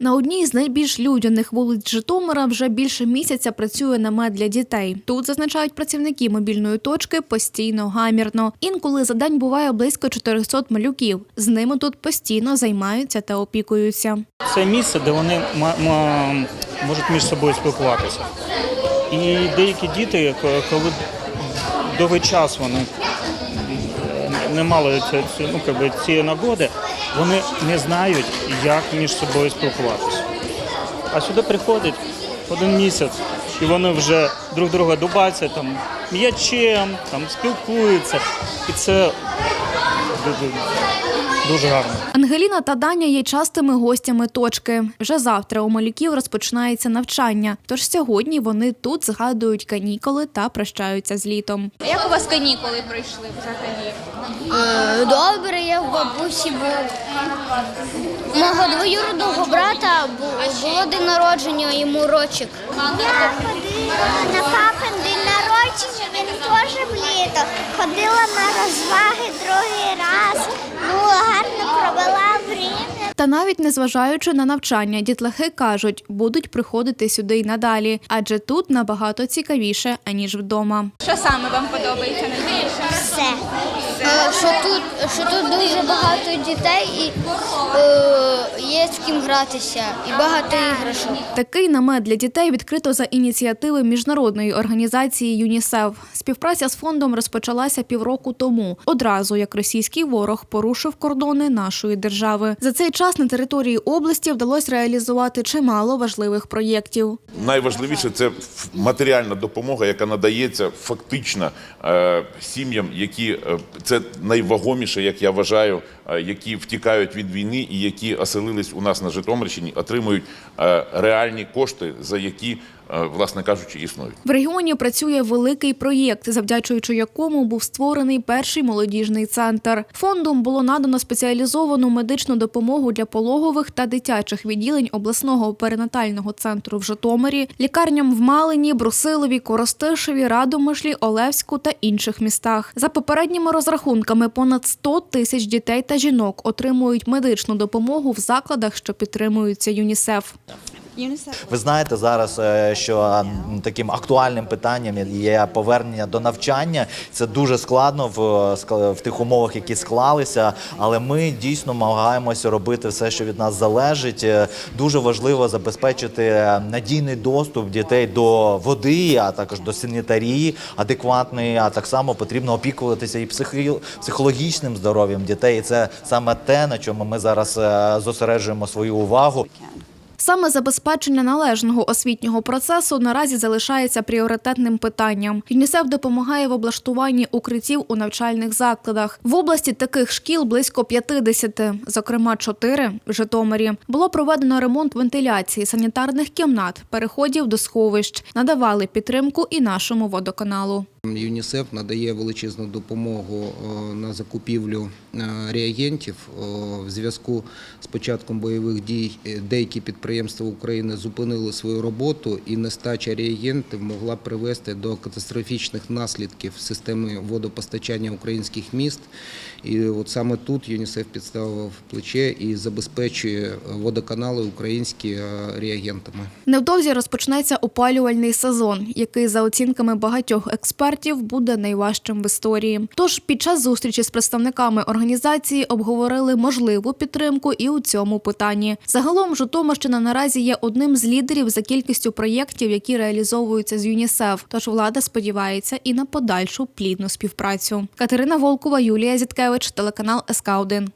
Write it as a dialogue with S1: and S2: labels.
S1: На одній з найбільш людяних вулиць Житомира вже більше місяця працює намет для дітей. Тут зазначають працівники мобільної точки постійно гамірно. Інколи за день буває близько 400 малюків. З ними тут постійно займаються та опікуються.
S2: Це місце, де вони можуть між собою спілкуватися. І деякі діти, ко- коли довгий час вони не мали ці- ну, цієї нагоди, вони не знають, як між собою спілкуватися. А сюди приходить один місяць, і вони вже друг друга дубаться там м'ячем, там спілкуються. І це ду- ду- дуже гарно.
S1: Ангеліна та Даня є частими гостями точки. Вже завтра у малюків розпочинається навчання. Тож сьогодні вони тут згадують канікули та прощаються з літом.
S3: Як у вас канікули пройшли взагалі?
S4: Е, бабусі був. Мого двоюродного брата було день народження, йому рочик.
S5: Я ходила на папин день народження, він теж в літо. Ходила на розваги другий раз. Ну, гарно провела время.
S1: Та навіть незважаючи на навчання, дітлахи кажуть, будуть приходити сюди й надалі, адже тут набагато цікавіше аніж вдома.
S3: Що саме вам подобається найбільше?
S5: Все.
S4: Е, Що тут, що тут дуже багато дітей і е, є з ким гратися, і багато іграшок.
S1: Такий намет для дітей відкрито за ініціативи міжнародної організації ЮНІСЕФ. Співпраця з фондом розпочалася півроку тому, одразу як російський ворог порушив кордони нашої держави. За цей час на території області вдалося реалізувати чимало важливих проєктів.
S6: Найважливіше це матеріальна допомога, яка надається фактично е, сім'ям, які е, це найвагоміше, як я вважаю, е, які втікають від війни і які оселились у нас на Житомирщині, отримують е, реальні кошти, за які, власне кажучи, існують.
S1: В регіоні працює великий проєкт, завдячуючи якому був створений перший молодіжний центр. Фондом було надано спеціалізовану медичну допомогу для пологових та дитячих відділень обласного перинатального центру в Житомирі, лікарням в Малині, Брусилові, Коростишеві, Радомишлі, Олевську та інших містах. За попередніми розрахунками, понад 100 тисяч дітей та жінок отримують медичну допомогу в закладах, що підтримуються ЮНІСЕФ.
S7: Ви знаєте зараз, е, що таким актуальним питанням є повернення до навчання. Це дуже складно в, е, в тих умовах, які склалися. Але ми дійсно намагаємося робити все, що від нас залежить. Е, Дуже важливо забезпечити е, надійний доступ дітей до води, а також до санітарії адекватної. А так само потрібно опікуватися і психі- психологічним здоров'ям дітей. І це саме те, на чому ми зараз е, зосереджуємо свою увагу.
S1: Саме забезпечення належного освітнього процесу наразі залишається пріоритетним питанням. ЮНІСЕФ допомагає в облаштуванні укриттів у навчальних закладах. В області таких шкіл близько 50, зокрема 4 в Житомирі. Було проведено ремонт вентиляції, санітарних кімнат, переходів до сховищ. Надавали підтримку і нашому водоканалу.
S8: ЮНІСЕФ надає величезну допомогу е, на закупівлю е, реагентів. Е, В зв'язку з початком бойових дій деякі підприємства України зупинили свою роботу, і нестача реагентів могла привести до катастрофічних наслідків системи водопостачання українських міст. І от саме тут ЮНІСЕФ підставив плече і забезпечує водоканали українські е, реагентами.
S1: Невдовзі розпочнеться опалювальний сезон, який за оцінками багатьох експертів буде найважчим в історії. Тож під час зустрічі з представниками організації обговорили можливу підтримку і у цьому питанні. Загалом Житомирщина наразі є одним з лідерів за кількістю проєктів, які реалізовуються з ЮНІСЕФ. Тож влада сподівається і на подальшу плідну співпрацю. Катерина Волкова, Юлія Зіткевич, телеканал СК 1